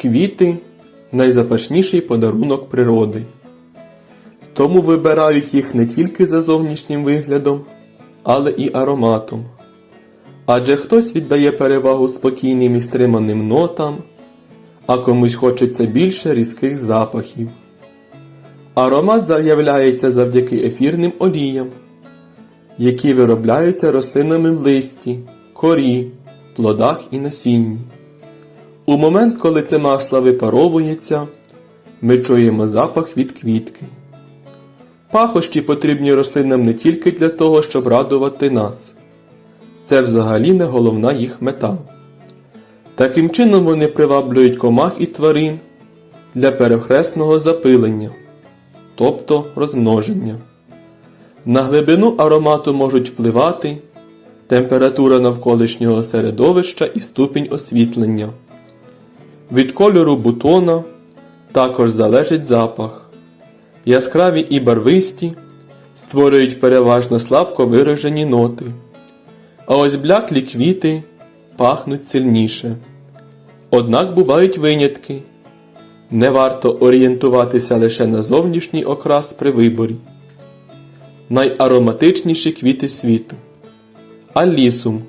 Квіти найзапашніший подарунок природи. Тому вибирають їх не тільки за зовнішнім виглядом, але і ароматом. Адже хтось віддає перевагу спокійним і стриманим нотам, а комусь хочеться більше різких запахів. Аромат заявляється завдяки ефірним оліям, які виробляються рослинами в листі, корі, плодах і насінні. У момент, коли це масло випаровується, ми чуємо запах від квітки. Пахощі потрібні рослинам не тільки для того, щоб радувати нас. Це взагалі не головна їх мета. Таким чином вони приваблюють комах і тварин для перехресного запилення, тобто розмноження. На глибину аромату можуть впливати температура навколишнього середовища і ступінь освітлення. Від кольору бутона також залежить запах. Яскраві і барвисті створюють переважно слабко виражені ноти, а ось бляклі квіти пахнуть сильніше. Однак бувають винятки. Не варто орієнтуватися лише на зовнішній окрас при виборі. Найароматичніші квіти світу. Алісум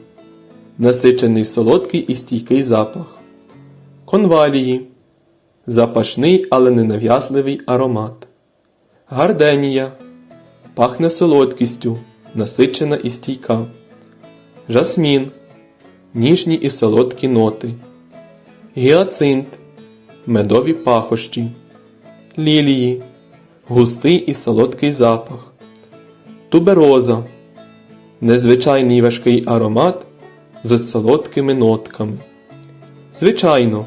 насичений солодкий і стійкий запах. Конвалії запашний, але ненав'язливий аромат. Гарденія пахне солодкістю, насичена і стійка. Жасмін ніжні і солодкі ноти. Гіацинт медові пахощі. Лілії густий і солодкий запах. Тубероза незвичайний важкий аромат з солодкими нотками. Звичайно,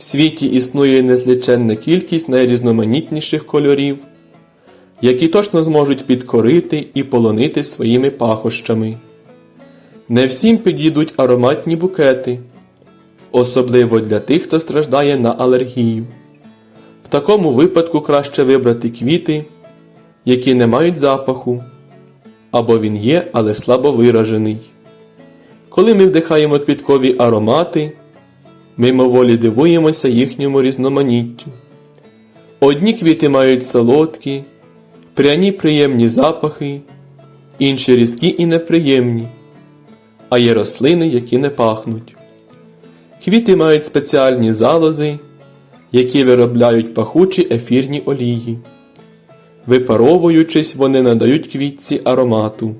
в світі існує незліченна кількість найрізноманітніших кольорів, які точно зможуть підкорити і полонити своїми пахощами. Не всім підійдуть ароматні букети, особливо для тих, хто страждає на алергію. В такому випадку краще вибрати квіти, які не мають запаху, або він є, але слабо виражений. Коли ми вдихаємо квіткові аромати, мимоволі дивуємося їхньому різноманіттю. Одні квіти мають солодкі, пряні приємні запахи, інші різкі і неприємні, а є рослини, які не пахнуть. Квіти мають спеціальні залози, які виробляють пахучі ефірні олії. Випаровуючись, вони надають квітці аромату.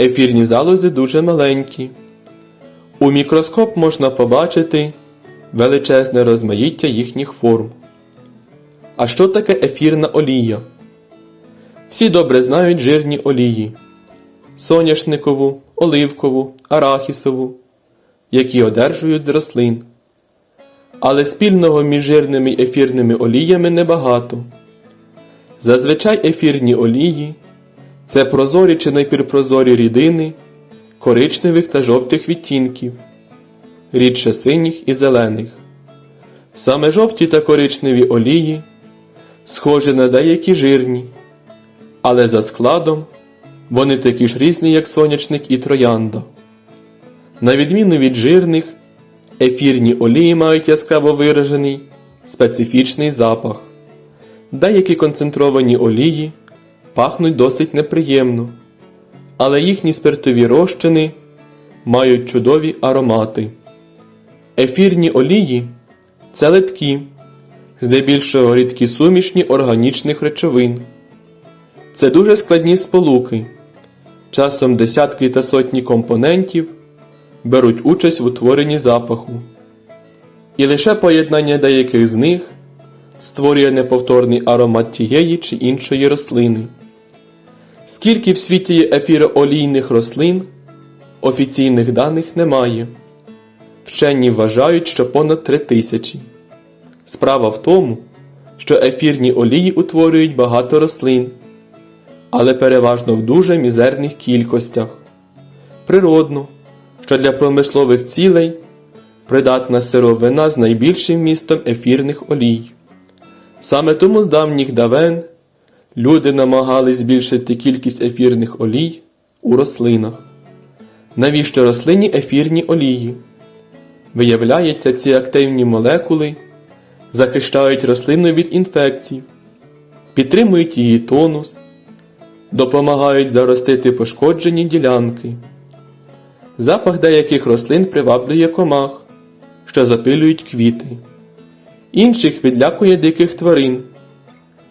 Ефірні залози дуже маленькі. У мікроскоп можна побачити величезне розмаїття їхніх форм. А що таке ефірна олія? Всі добре знають жирні олії соняшникову, оливкову, арахісову, які одержують з рослин. Але спільного між жирними й ефірними оліями небагато. Зазвичай ефірні олії це прозорі чи напівпрозорі рідини коричневих та жовтих відтінків, рідше синіх і зелених. Саме жовті та коричневі олії схожі на деякі жирні, але за складом вони такі ж різні, як сонячник і троянда. На відміну від жирних, ефірні олії мають яскраво виражений специфічний запах. Деякі концентровані олії пахнуть досить неприємно, але їхні спиртові розчини мають чудові аромати. Ефірні олії це литкі, здебільшого рідкі сумішні органічних речовин. Це дуже складні сполуки. Часом десятки та сотні компонентів беруть участь в утворенні запаху. І лише поєднання деяких з них створює неповторний аромат тієї чи іншої рослини. Скільки в світі ефіроолійних рослин, офіційних даних немає. Вчені вважають, що понад три тисячі. Справа в тому, що ефірні олії утворюють багато рослин, але переважно в дуже мізерних кількостях. Природно, що для промислових цілей придатна сировина з найбільшим містом ефірних олій. Саме тому з давніх давен люди намагались збільшити кількість ефірних олій у рослинах. Навіщо рослині ефірні олії? Виявляється, ці активні молекули захищають рослину від інфекцій, підтримують її тонус, допомагають заростити пошкоджені ділянки. Запах деяких рослин приваблює комах, що запилюють квіти, інших відлякує диких тварин,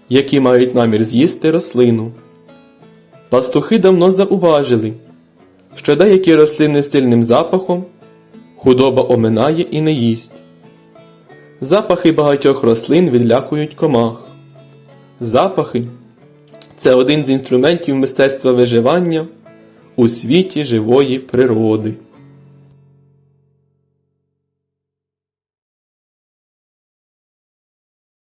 які мають намір з'їсти рослину. Пастухи давно зауважили, що деякі рослини з сильним запахом худоба оминає і не їсть. Запахи багатьох рослин відлякують комах. Запахи це один з інструментів мистецтва виживання у світі живої природи.